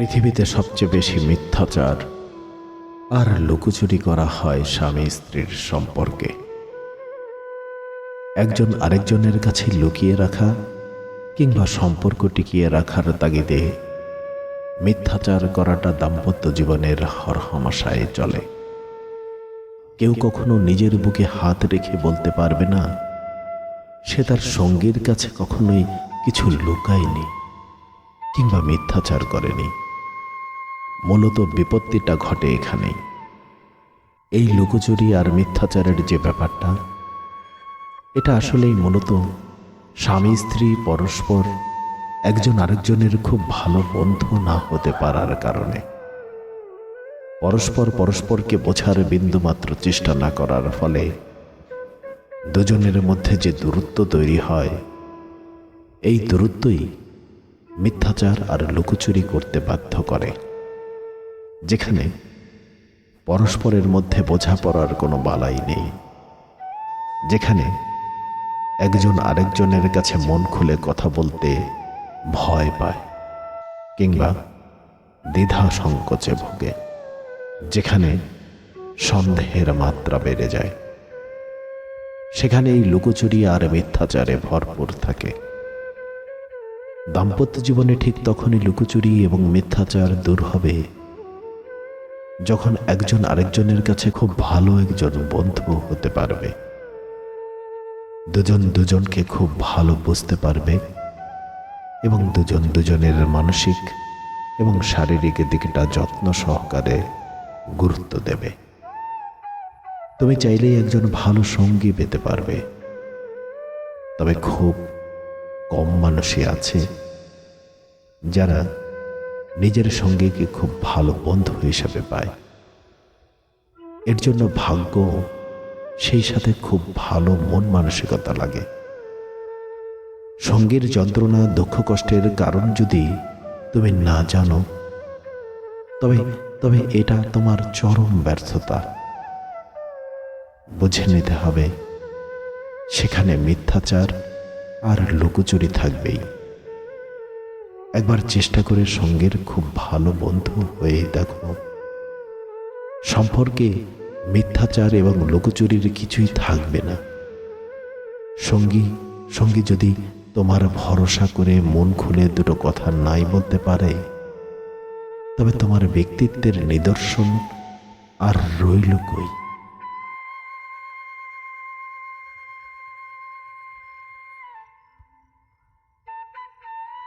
পৃথিবীতে সবচেয়ে বেশি মিথ্যাচার আর লুকোচুরি করা হয় স্বামী স্ত্রীর সম্পর্কে। একজন আরেকজনের কাছে লুকিয়ে রাখা কিংবা সম্পর্ক টিকিয়ে রাখার তাগিদে মিথ্যাচার করাটা দাম্পত্য জীবনের হরহমাশায় চলে। কেউ কখনো নিজের বুকে হাত রেখে বলতে পারবে না, সে তার সঙ্গীর কাছে কখনোই কিছু লুকায়নি কিংবা মিথ্যাচার করেনি। মূলত বিপত্তিটা ঘটে এখানেই। এই লুকোচুরি আর মিথ্যাচারের যে ব্যাপারটা, এটা আসলেই মূলত স্বামী, স্ত্রী, পরস্পর, একজন আরেকজনের খুব ভালো বন্ধু না হতে পারার কারণে। পরস্পর পরস্পরকে বোঝার বিন্দুমাত্র চেষ্টা না করার ফলে দুজনের মধ্যে যে দূরত্ব তৈরি হয়, এই দূরত্বই মিথ্যাচার আর লুকোচুরি করতে বাধ্য করে। যেখানে পরস্পরের মধ্যে বোঝাপড়ার কোনো বালাই নেই, যেখানে একজন আরেকজনের কাছে মন খুলে কথা বলতে ভয় পায় কিংবা দ্বিধা সংকোচে ভোগে, যেখানে সন্দেহের মাত্রা বেড়ে যায়। সেখানে এই লুকোচুরি আর মিথ্যাচারে ভরপুর থাকে। দাম্পত্য জীবনে ঠিক তখনই লুকোচুরি এবং মিথ্যাচার দূর হবে যখন একজন আরেকজনের কাছে খুব ভালো একজন বন্ধু হতে পারবে, দুজন দুজনকে খুব ভালো বুঝতে পারবে এবং দুজন দুজনের মানসিক এবং শারীরিক দিকটা যত্ন সহকারে গুরুত্ব দেবে। তুমি চাইলেই একজন ভালো সঙ্গী পেতে পারবে। তবে খুব কম মানুষই আছে যারা নিজের সঙ্গীকে খুব ভালো বন্ধু হিসাবে পায়। এর জন্য ভাগ্য সেই সাথে খুব ভালো মন মানসিকতা লাগে। সঙ্গীর যন্ত্রণা, দুঃখ, কষ্টের কারণ যদি তুমি না জানো, তবে তবে এটা তোমার চরম ব্যর্থতা। বুঝে নিতে হবে, সেখানে মিথ্যাচার আর লুকোচুরি থাকবেই। একবার চেষ্টা করে সঙ্গের খুব ভালো বন্ধু হয়ে দেখো। সম্পর্কে মিথ্যাচার এবং লুকোচুরির কিছুই থাকবে না। সঙ্গী সঙ্গী যদি তোমার ভরসা করে মন খুলে দুটো কথা নাই বলতে পারে, তবে তোমার ব্যক্তিত্বের নিদর্শন আর রইল কই?